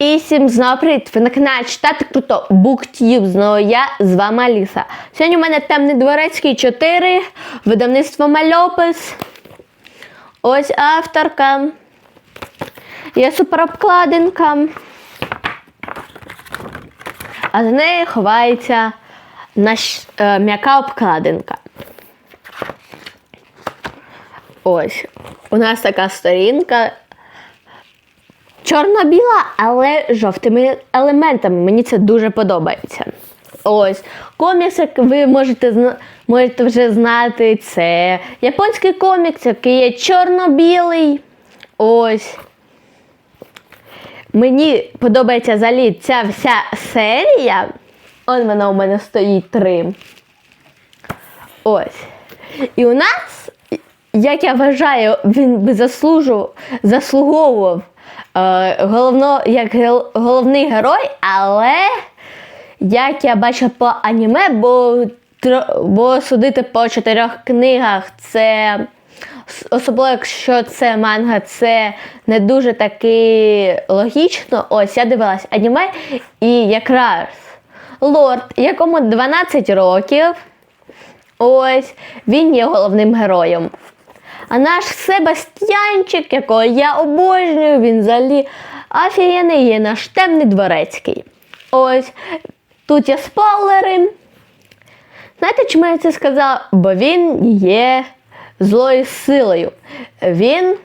І всім знову привіт! Ви на каналі читати круто BookTube. Знову я з вами Аліса. Сьогодні у мене темний дворецький 4, видавництво Мальопис. Ось авторка. Є суперобкладинка. А за нею ховається наш, е, м'яка обкладинка. Ось. У нас така сторінка. Чорно-біла, але жовтими елементами. Мені це дуже подобається. Ось. Комікс, як ви можете, можете вже знати, це японський комікс, який є чорно-білий. Ось. Мені подобається взагалі ця вся серія. Он вона у мене стоїть три. Ось. І у нас, як я вважаю, він би заслужив, заслуговував головно, як головний герой, але як я бачу по аніме, бо, бо судити по чотирьох книгах це. Особливо, якщо це манга, це не дуже таки логічно. Ось я дивилась аніме, і якраз лорд, якому 12 років, ось він є головним героєм. А наш Себастьянчик, якого я обожнюю, він взагалі офігенний є наш темний дворецький. Ось тут є спойлери. Знаєте, чому я це сказала? Бо він є злою силою. Він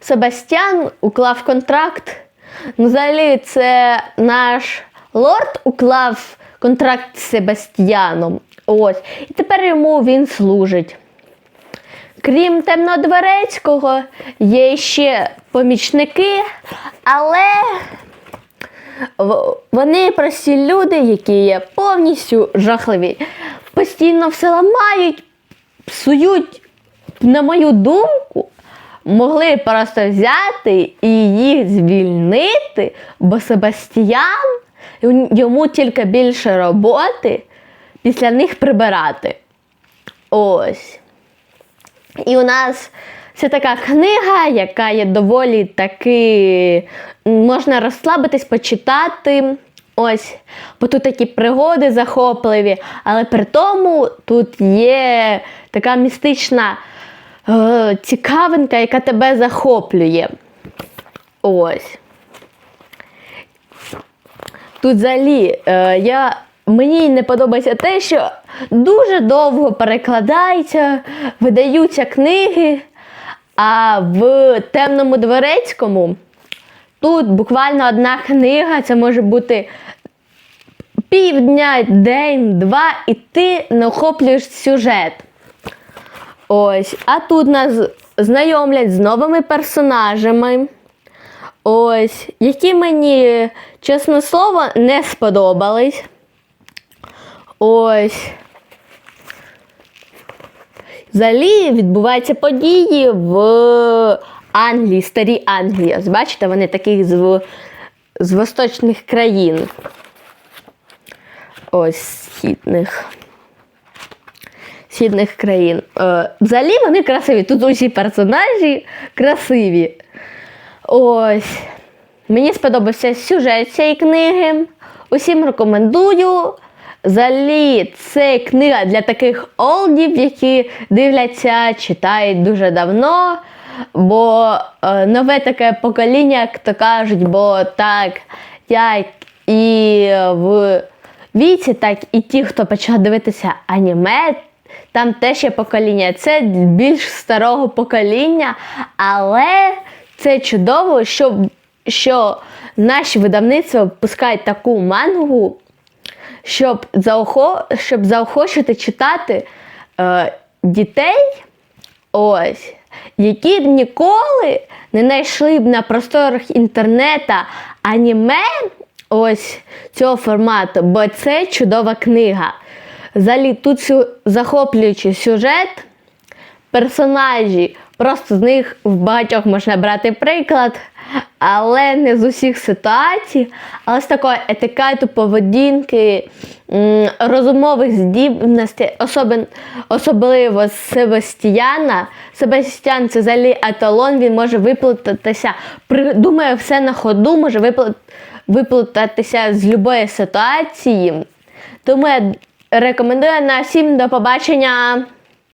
Себастьян уклав контракт. Ну, Взагалі, це наш лорд уклав контракт з Себастьяном. Ось. І тепер йому він служить. Крім темнодворецького, є ще помічники, але вони прості люди, які є повністю жахливі. Постійно все ламають, псують, на мою думку, могли просто взяти і їх звільнити, бо Себастьян йому тільки більше роботи після них прибирати. Ось. І у нас це така книга, яка є доволі таки можна розслабитись, почитати. Ось, бо тут такі пригоди захопливі, але при тому тут є така містична е, цікавинка, яка тебе захоплює. Ось. Тут взагалі е, я, мені не подобається те, що дуже довго перекладаються, видаються книги, а в темному дворецькому тут буквально одна книга, це може бути півдня, день, два, і ти не охоплюєш сюжет. Ось, а тут нас знайомлять з новими персонажами. Ось, які мені, чесне слово, не сподобались. Ось. Взагалі відбуваються події в Англії, старій Англії. Бачите, вони такі з, з восточних країн. Ось східних. Східних країн. Е, взагалі вони красиві. Тут усі персонажі красиві. Ось. Мені сподобався сюжет цієї книги. Усім рекомендую. Взагалі, це книга для таких олдів, які дивляться, читають дуже давно. Бо е, нове таке покоління, як то кажуть, бо так, як і в віці, так і ті, хто почав дивитися аніме, там теж є покоління. Це більш старого покоління, але це чудово, що, що наші видавництва випускають таку мангу, щоб, заохо, щоб заохочити читати е, дітей, ось, які б ніколи не знайшли б на просторах інтернета аніме ось цього формату, бо це чудова книга. Взагалі тут захоплюючий сюжет, персонажі. Просто з них в багатьох можна брати приклад, але не з усіх ситуацій. Але з такої етикету, поведінки, розумових здібностей, особливо Себастьяна. Себастьян це взагалі еталон, він може виплутатися, придумає все на ходу, може виплутатися з будь-якої ситуації. Тому я рекомендую на всім до побачення.